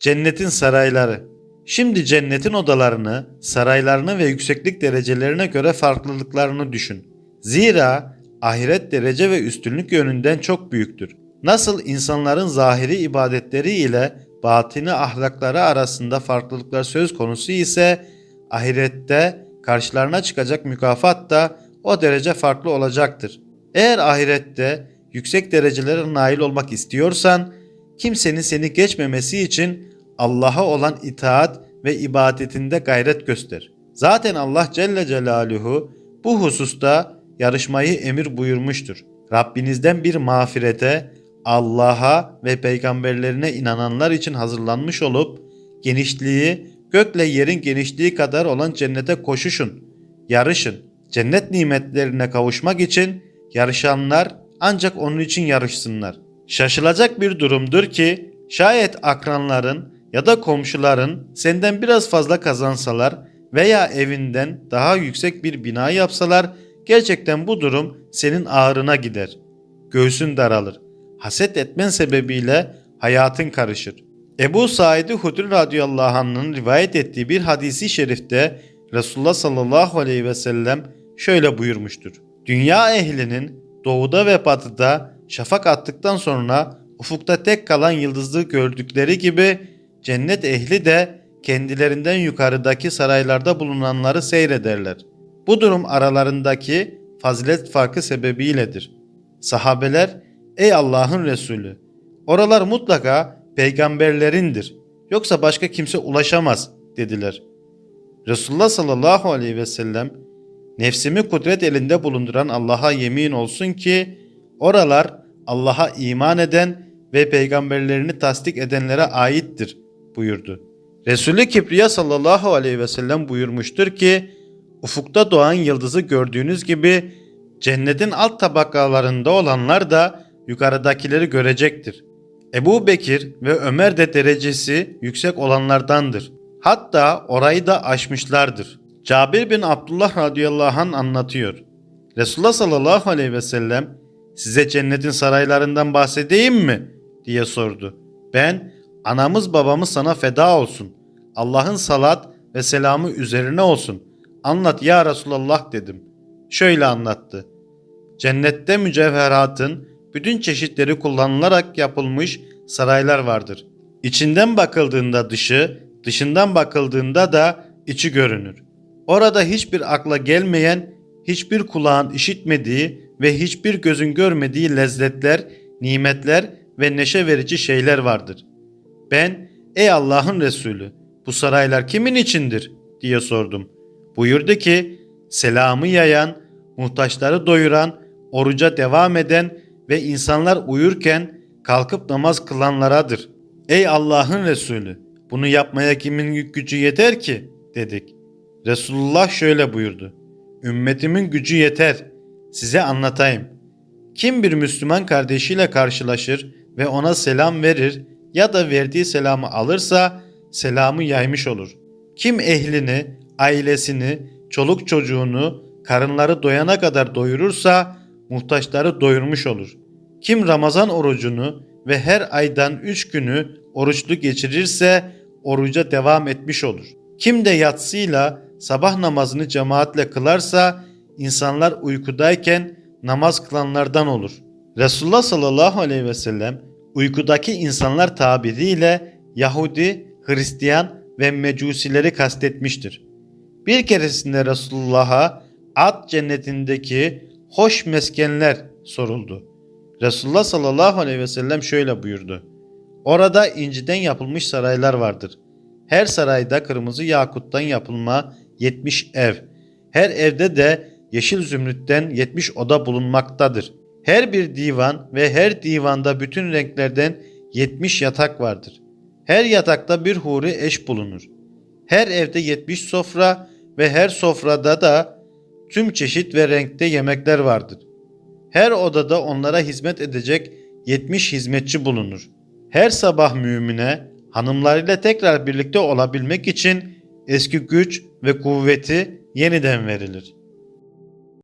Cennetin sarayları. Şimdi cennetin odalarını, saraylarını ve yükseklik derecelerine göre farklılıklarını düşün. Zira ahiret derece ve üstünlük yönünden çok büyüktür. Nasıl insanların zahiri ibadetleri ile batini ahlakları arasında farklılıklar söz konusu ise ahirette karşılarına çıkacak mükafat da o derece farklı olacaktır. Eğer ahirette yüksek derecelere nail olmak istiyorsan kimsenin seni geçmemesi için Allah'a olan itaat ve ibadetinde gayret göster. Zaten Allah Celle Celaluhu bu hususta yarışmayı emir buyurmuştur. Rabbinizden bir mağfirete, Allah'a ve peygamberlerine inananlar için hazırlanmış olup genişliği gökle yerin genişliği kadar olan cennete koşuşun, yarışın. Cennet nimetlerine kavuşmak için yarışanlar ancak onun için yarışsınlar. Şaşılacak bir durumdur ki şayet akranların ya da komşuların senden biraz fazla kazansalar veya evinden daha yüksek bir bina yapsalar gerçekten bu durum senin ağrına gider. Göğsün daralır. Haset etmen sebebiyle hayatın karışır. Ebu Said Hudri radıyallahu anh'ın rivayet ettiği bir hadisi şerifte Resulullah sallallahu aleyhi ve sellem şöyle buyurmuştur. Dünya ehlinin doğuda ve batıda şafak attıktan sonra ufukta tek kalan yıldızı gördükleri gibi cennet ehli de kendilerinden yukarıdaki saraylarda bulunanları seyrederler. Bu durum aralarındaki fazilet farkı sebebiyledir. Sahabeler, ey Allah'ın Resulü, oralar mutlaka peygamberlerindir. Yoksa başka kimse ulaşamaz dediler. Resulullah sallallahu aleyhi ve sellem, nefsimi kudret elinde bulunduran Allah'a yemin olsun ki, oralar Allah'a iman eden ve peygamberlerini tasdik edenlere aittir buyurdu. Resulü Kibriya sallallahu aleyhi ve sellem buyurmuştur ki, ufukta doğan yıldızı gördüğünüz gibi cennetin alt tabakalarında olanlar da yukarıdakileri görecektir. Ebu Bekir ve Ömer de derecesi yüksek olanlardandır. Hatta orayı da aşmışlardır. Cabir bin Abdullah radıyallahu anh anlatıyor. Resulullah sallallahu aleyhi ve sellem size cennetin saraylarından bahsedeyim mi? diye sordu. Ben anamız babamız sana feda olsun. Allah'ın salat ve selamı üzerine olsun. Anlat ya Resulallah dedim. Şöyle anlattı. Cennette mücevheratın bütün çeşitleri kullanılarak yapılmış saraylar vardır. İçinden bakıldığında dışı, dışından bakıldığında da içi görünür. Orada hiçbir akla gelmeyen, hiçbir kulağın işitmediği ve hiçbir gözün görmediği lezzetler, nimetler ve neşe verici şeyler vardır. Ben, ey Allah'ın Resulü, bu saraylar kimin içindir diye sordum. Buyurdu ki, selamı yayan, muhtaçları doyuran, oruca devam eden ve insanlar uyurken kalkıp namaz kılanlaradır. Ey Allah'ın Resulü, bunu yapmaya kimin gücü yeter ki? dedik. Resulullah şöyle buyurdu. Ümmetimin gücü yeter. Size anlatayım. Kim bir Müslüman kardeşiyle karşılaşır ve ona selam verir ya da verdiği selamı alırsa selamı yaymış olur. Kim ehlini, ailesini, çoluk çocuğunu, karınları doyana kadar doyurursa muhtaçları doyurmuş olur. Kim Ramazan orucunu ve her aydan üç günü oruçlu geçirirse oruca devam etmiş olur. Kim de yatsıyla sabah namazını cemaatle kılarsa insanlar uykudayken namaz kılanlardan olur. Resulullah sallallahu aleyhi ve sellem uykudaki insanlar tabiriyle Yahudi, Hristiyan ve Mecusileri kastetmiştir. Bir keresinde Resulullah'a Ad cennetindeki hoş meskenler soruldu. Resulullah sallallahu aleyhi ve sellem şöyle buyurdu. Orada inciden yapılmış saraylar vardır. Her sarayda kırmızı yakuttan yapılma 70 ev. Her evde de yeşil zümrütten 70 oda bulunmaktadır. Her bir divan ve her divanda bütün renklerden 70 yatak vardır. Her yatakta bir huri eş bulunur. Her evde 70 sofra ve her sofrada da tüm çeşit ve renkte yemekler vardır. Her odada onlara hizmet edecek 70 hizmetçi bulunur. Her sabah mümine hanımlarıyla tekrar birlikte olabilmek için eski güç ve kuvveti yeniden verilir.